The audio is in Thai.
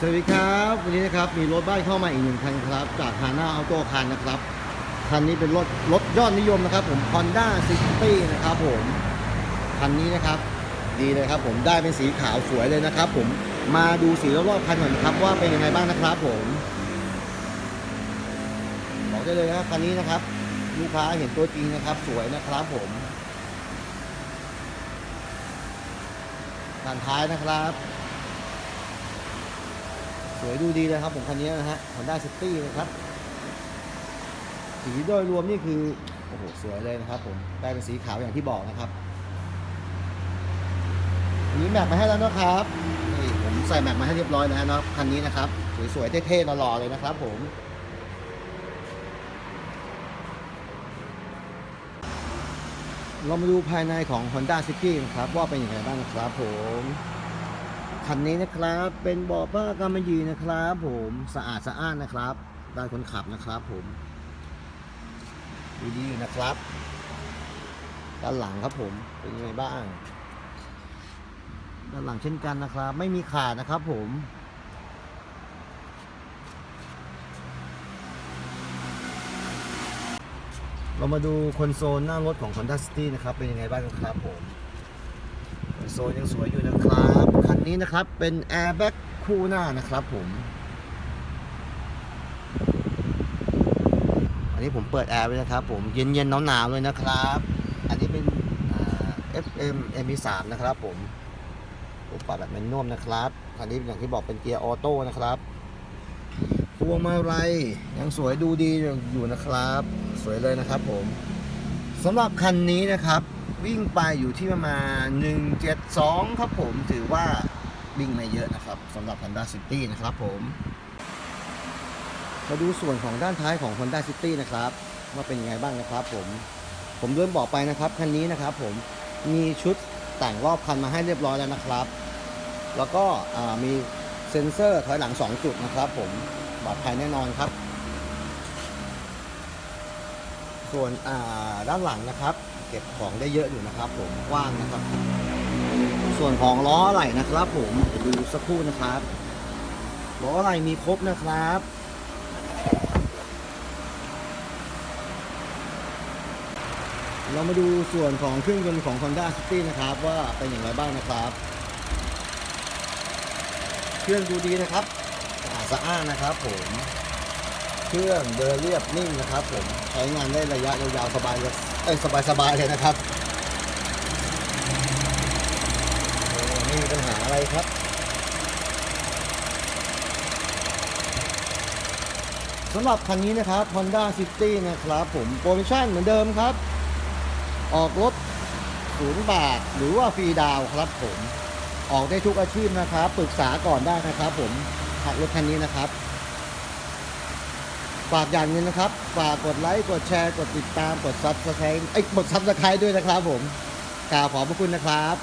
สวัสดีครับวันนี้นะครับมีรถบ้านเข้ามาอีกหนึ่งคันครับ จากฮาน่าออโตคันนะครับคันนี้เป็นรถรถยอดนิยมนะครับ ผม Honda City นะครับผมคันนี้นะครับดีเลยครับ ผมได้เป็นสีขาวสวยเลยนะครับ ผมมาดูสีรอบๆคันก่อนนะครับว่าเป็นยังไงบ้างนะครับผมบอกได้เลยนะครับคันนี้นะครับ ลูกค้าเห็นตัวจริงนะครับ สวยนะครับผมด้านท้ายนะครับ สวยดูดีเลยครับผมคันนี้นะฮะ Honda City นะครับ สีโดยรวมนี่คือโอ้โหสวยเลยนะครับ ผมได้เป็นสีขาวอย่างที่บอกนะครับอันนี้แม็กมาให้แล้วนะครับนี่ผมใส่แม็กมาให้เรียบร้อยแล้วนะครับคันนี้นะครับ สวยๆเท่ๆหล่อๆเลยนะครับ ผมเรามาดูภายในของ Honda City นะครับ ว่าเป็นยังไงบ้างนะครับผม คันนี้นะครับ เป็นเบาะผ้ากำมะหยี่นะครับ ผมสะอาดสะอ้านนะครับด้านคนขับนะครับ ผมดีๆนะครับ ด้านหลังครับผมเป็นยังไงบ้าง ด้านหลังเช่นกันนะครับ ไม่มีขาดนะครับ ผมเรามาดูคอนโซลหน้ารถของ Honda City นะครับ เป็นยังไงบ้างครับผม โซลยังสวยอยู่นะครับ คันนี้นะครับเป็นแอร์แบ็กคู่หน้านะครับผม อันนี้ผมเปิดแอร์ไว้นะครับผมเย็นๆหนาวๆเลยนะครับ อันนี้เป็น FM MP3 นะครับผมผมปรับแบบแมนนวมนะครับคันนี้อย่างที่บอกเป็นเกียร์ออโต้นะครับพวงมาลัยยังสวยดูดีอยู่นะครับ สวยเลยนะครับผม สำหรับคันนี้นะครับ วิ่งไปอยู่ที่ประมาณ 172 ครับผมถือว่าวิ่งไม่เยอะนะครับสำหรับ Honda City นะครับผมมาดูส่วนของด้านท้ายของ Honda City นะครับว่าเป็นยังไงบ้างนะครับผมผมเริ่มบอกไปนะครับคันนี้นะครับผมมีชุดแต่งรอบคันมาให้เรียบร้อยแล้วนะครับ แล้วก็มีเซ็นเซอร์ถอยหลัง 2 จุดนะครับ ผมปลอดภัยแน่นอนครับ ส่วนด้านหลังนะครับ เก็บของได้เยอะอยู่นะครับ ผมกว้างนะครับ ส่วนของล้ออะไหล่นะครับ ผมเดี๋ยวดูสักครู่นะครับล้ออะไหล่มีครบนะครับเรามาดูส่วนของเครื่องยนต์ของ Honda City นะครับ ว่าเป็นอย่างไรบ้างนะครับ เครื่องดูดีนะครับสะอาดสะอ้านนะครับผม เครื่องเดินเรียบนิ่งนะครับผมใช้งานได้ระยะยาวๆสบายเลยเอ้ยสบายๆเลยนะครับไม่มีปัญหาอะไรครับสำหรับคันนี้นะครับ Honda City นะครับผมโปรโมชั่นเหมือนเดิมครับ ออกรถศูนย์บาท หรือว่าฟรีดาวครับผมออกได้ทุกอาชีพนะครับ ปรึกษาก่อนได้นะครับผมขับรถคันนี้นะครับ ฝากอย่างนี้นะครับ ฝากกดไลค์ กดแชร์ กดติดตาม กดซับสไครต์ไอ้ยกดซับสไครต์ด้วยนะครับผมกล่าวขอบพระคุณนะครับ